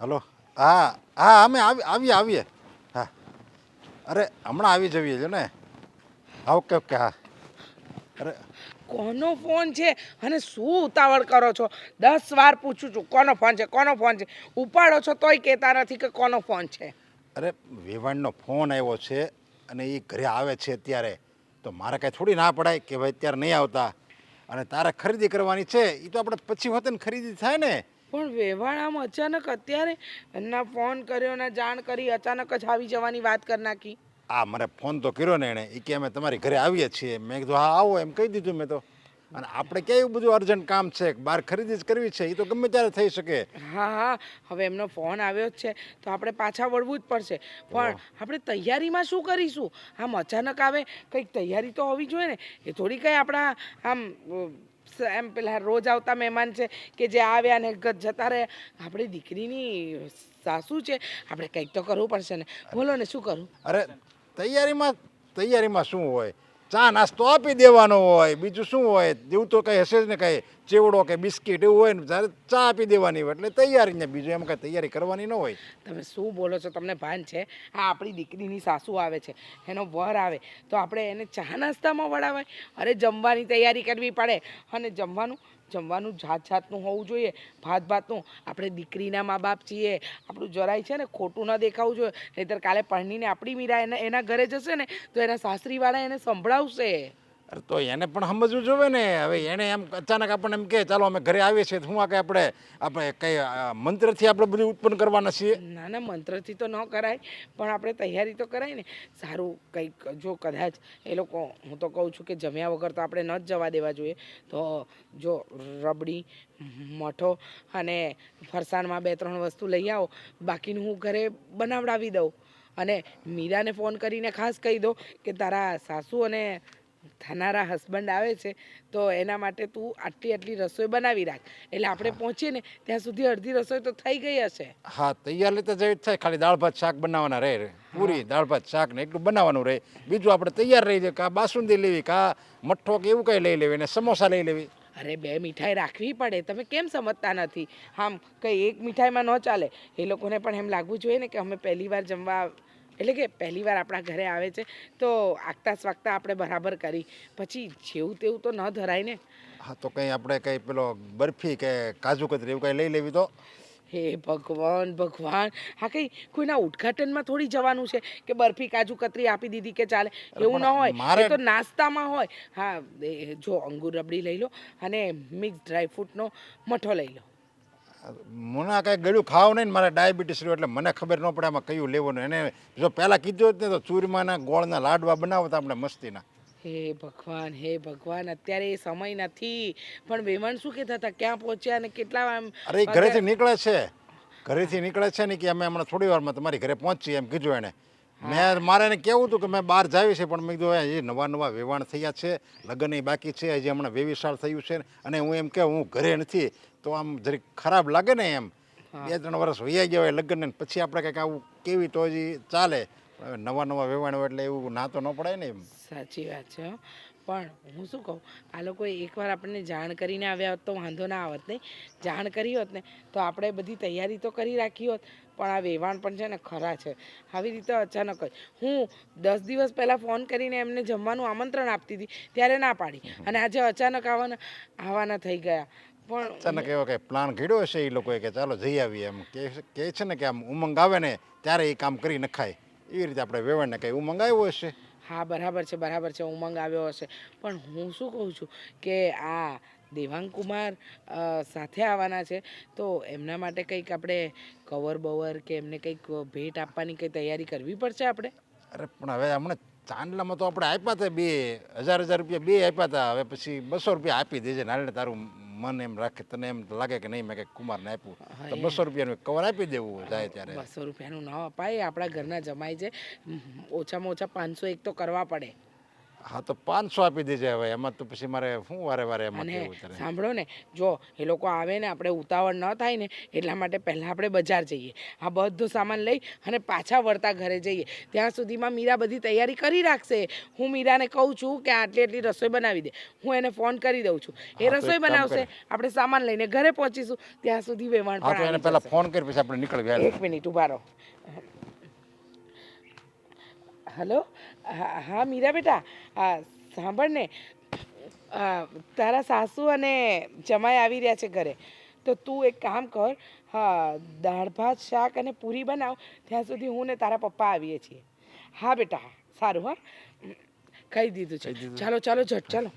Hello. હા હા અમે આવી આવીએ આવીએ. હા. અરે હમણાં આવી જઈએ છે ને. હા ઓકે ઓકે હા. અરે. કોનો ફોન છે? અને શું ઉતાવળ કરો છો? દસ વાર પૂછું છું કોનો ફોન છે કોનો ફોન છે? ઉપાડો છો તોય કહેતા નથી કે કોનો ફોન છે. અરે વેવાણનો ફોન આવ્યો છે અને એ ઘરે આવે છે અત્યારે. તો મારે કાંઈ થોડી ના પડાય કે ભાઈ અત્યારે નહીં આવતા. અને તારે ખરીદી કરવાની છે એ તો આપણે પછી હોતે ને ખરીદી થાય ને. પણ વ્યવહાર આમ અચાનક અત્યારે ના ફોન કર્યો ના જાણ કરી અચાનક જ આવી જવાની વાત કરી નાખી. આ મને ફોન તો કર્યો ને એણે એ કે અમે તમારી ઘરે આવીએ છીએ. મેં કીધું હા આવો. એમ કહી દીધું મેં તો. અને આપણે કેવું એવું બધું અર્જન્ટ કામ છે? બહાર ખરીદી જ કરવી છે. એ તો ગમે ત્યારે થઈ શકે. હા હા. હવે એમનો ફોન આવ્યો જ છે. તો આપણે પાછા વળવું જ પડશે. પણ આપણે તૈયારીમાં શું કરીશું? આમ અચાનક આવે કંઈક તૈયારી તો હોવી જોઈએ ને. એ થોડી કંઈ આપણા આમ એમ પેલા રોજ આવતા મહેમાન છે કે જે આવ્યા ને ગ- જતા રહે. આપણી દીકરીની સાસુ છે, આપણે કંઈક તો કરવું પડશે ને. બોલો ને શું કરું? અરે, તૈયારીમાં તૈયારીમાં શું હોય? ચા નાસ્તો આપી દેવાનો હોય, બીજું શું હોય જેવું તો કંઈ હશે જ ને કંઈ. ચેવડો કે બિસ્કિટ એવું હોય ને ત્યારે ચા આપી દેવાની હોય, એટલે તૈયારી ને બીજું એમ કાંઈ તૈયારી કરવાની ન હોય. તમે શું બોલો છો? તમને ભાન છે? આ આપણી દીકરીની સાસુ આવે છે, એનો વર આવે, તો આપણે એને ચા નાસ્તામાં વળાવાય અરે જમવાની તૈયારી કરવી પડે. અને જમવાનું જમવાનું જાત જાતનું હોવું જોઈએ ભાત ભાતનું આપણે દીકરીના મા બાપ છીએ, આપણું જરાય છે ને ખોટું ન દેખાવું જોઈએ. નહીંતર કાલે પરણીને આપણી મીરા એના એના ઘરે જશે ને, તો એના સાસરીવાળા એને સંભળાવશે. અરે તો એને પણ સમજવું જોઈએ ને. હવે એને એમ અચાનક આપણને એમ કે ચાલો, અમે ઘરે આવીએ છીએ. શું આ કે આપણે આપણે કંઈ મંત્રથી આપણે બધું ઉત્પન્ન કરવાના છીએ? ના ના, મંત્રથી તો ન કરાય. પણ આપણે તૈયારી તો કરાય ને. સારું, કંઈક જો કદાચ એ લોકો, હું તો કહું છું કે જમ્યા વગર તો આપણે ન જ જવા દેવા જોઈએ. તો જો રબડી, મઠો અને ફરસાણમાં બે, ત્રણ વસ્તુ લઈ આવો. બાકીનું હું ઘરે બનાવડાવી દઉં. અને મીરાને ફોન કરીને ખાસ કહી દો કે તારા સાસુ અને થનારા હસબન્ડ આવે છે તો એના માટે તું આટલી આટલી રસોઈ બનાવી રાખ. એટલે આપણે પહોંચીએ ને ત્યાં સુધી અડધી રસોઈ તો થઈ ગઈ હશે. હા તૈયાર લેતા જેવી થાય ખાલી દાળ ભાત શાક બનાવવાના રહે પૂરી દાળ ભાત શાક ને એટલું બનાવવાનું રહે. બીજું આપણે તૈયાર રહી જાય કાં બાસુંદી લેવી કા મઠ્ઠો કે એવું કંઈ લઈ લેવી ને સમોસા લઈ લેવી. અરે બે મીઠાઈ રાખવી પડે. તમે કેમ સમજતા નથી? આમ કંઈ એક મીઠાઈમાં ન ચાલે. એ લોકોને પણ એમ લાગવું જોઈએ ને કે અમે પહેલી વાર જમવા એટલે કે પહેલી વાર આપણા ઘરે આવે છે તો આગતા સ્વાગતા આપણે બરાબર કરી. પછી જેવું તેવું તો ન ધરાય ને. હા તો કંઈ આપણે કંઈ પેલો બરફી કે કાજુ કતરી એવું કંઈ લઈ લેવી તો? હે ભગવાન ભગવાન. હા કઈ કોઈના ઉદ્ઘાટનમાં થોડી જવાનું છે કે બરફી કાજુ કતરી આપી દીધી કે ચાલે. એવું ન હોય. એ તો નાસ્તામાં હોય. હા જો અંગુર રબડી લઈ લો અને મિક્સ ડ્રાય ફ્રૂટનો મઠો લઈ લો. મને કાંઈ ગળ્યું ખાવ નહીં ને મારે ડાયાબિટીસ રહ્યું એટલે મને ખબર ન પડે આમાં કયું લેવાનું. એને જો પહેલાં કીધું હતું ને તો ચૂરમાના ગોળના લાડવા બનાવતા આપણે મસ્તીના. હે ભગવાન હે ભગવાન અત્યારે એ સમય નથી. પણ વેમણ શું કહેતા હતા? ક્યાં પહોંચ્યા અને કેટલા આમ અરે એ ઘરેથી નીકળે છે. ઘરેથી નીકળે છે ને કે અમે હમણાં થોડી વારમાં તમારી ઘરે પહોંચીએ એમ કીધું એણે. મેં મારે એને કેવું હતું કે મેં બહાર જાવી છે પણ મેં કીધું હજી નવા નવા વેવાણ થયા છે લગ્ન એ બાકી છે હજી હમણાં વેવિશાળ થયું છે અને હું એમ કે હું ઘરે નથી તો આમ જરીક ખરાબ લાગે ને એમ. બે ત્રણ વર્ષ વૈયા ગયા હોય લગ્ન પછી આપણે કંઈક આવું કેવી તો હજી ચાલે. નવા નવા વેવાણ હોય એટલે એવું ના તો ન પડાય ને એમ. સાચી વાત છે. પણ હું શું કહું? આ લોકોએ એકવાર આપણને જાણ કરીને આવ્યા હોત તો વાંધો ના આવત નહીં. જાણ કરી હોત ને તો આપણે બધી તૈયારી તો કરી રાખી હોત પણ આ વેવાણ પણ છે ને ખરા છે. આવી રીતે અચાનક જ હું દસ દિવસ પહેલાં ફોન કરીને એમને જમવાનું આમંત્રણ આપતી હતી ત્યારે ના પાડી. અને આજે અચાનક આવવાના આવવાના થઈ ગયા. પણ અચાનક એવો કંઈ પ્લાન ઘડ્યો હશે એ લોકોએ કે ચાલો જઈ આવીએ એમ? કે છે ને કે આમ ઉમંગ આવે ને ત્યારે એ કામ કરી નખાય. એવી રીતે આપણે વેવાણને કંઈ ઉમંગ આવ્યો હશે? હા, બરાબર છે બરાબર છે, ઉમંગ આવ્યો હશે. પણ હું શું કહું છું કે આ દેવાંગ કુમાર સાથે આવવાના છે, તો એમના માટે કંઈક આપણે કવર બવર કે એમને કંઈક ભેટ આપવાની કંઈ તૈયારી કરવી પડશે આપણે? અરે, પણ હવે હમણાં ચાંદલામાં તો આપણે આપ્યા હતા બે, હજાર હજાર રૂપિયા બે આપ્યા હતા હવે પછી બસો રૂપિયા આપી દેજે. નાલે તારું મન એમ રાખે તને એમ લાગે કે નહીં મેં કે કુમારને આપ્યું. તો બસો રૂપિયાનું કવર આપી દેવું જાય ત્યારે. બસો રૂપિયાનું ન અપાય આપણા ઘરના જમાય છે ઓછામાં ઓછા પાંચસો એક તો કરવા પડે. હા તો પાંચસો આપી દેજે હવે. એમાં તો પછી મારે શું વારે વારે એમાં અને કેવું તારે સાંભળો ને જો એ લોકો આવે ને આપણે ઉતાવળ ન થાય ને એટલા માટે પહેલાં આપણે બજાર જઈએ. આ બધો સામાન લઈ અને પાછા વળતા ઘરે જઈએ. ત્યાં સુધીમાં મીરા બધી તૈયારી કરી રાખશે. હું મીરાને કહું છું કે આટલી આટલી રસોઈ બનાવી દે. હું એને ફોન કરી દઉં છું. એ હા, તો એક રસોઈ કામ બનાવશે. કરે. આપણે સામાન લઈને ઘરે પહોંચીશું. ત્યાં સુધી વેવાણ હા તો પણ આવી પહેલા જશે. ફોન કરી પછી આપણે નીકળી ગયા એક મિનિટ ઊભા રહો. હલો? હા હા મીરા બેટા. આ સાંભળ ને. તારા સાસુ અને જમાઈ આવી રહ્યા છે ઘરે. તો તું એક કામ કર હા દાળ ભાત શાક અને પૂરી બનાવ. ત્યાં સુધી હું ને તારા પપ્પા આવીએ છીએ. હા બેટા સારું હા. કહી દીધું છે. ચાલો ચાલો ઝટ ચાલો.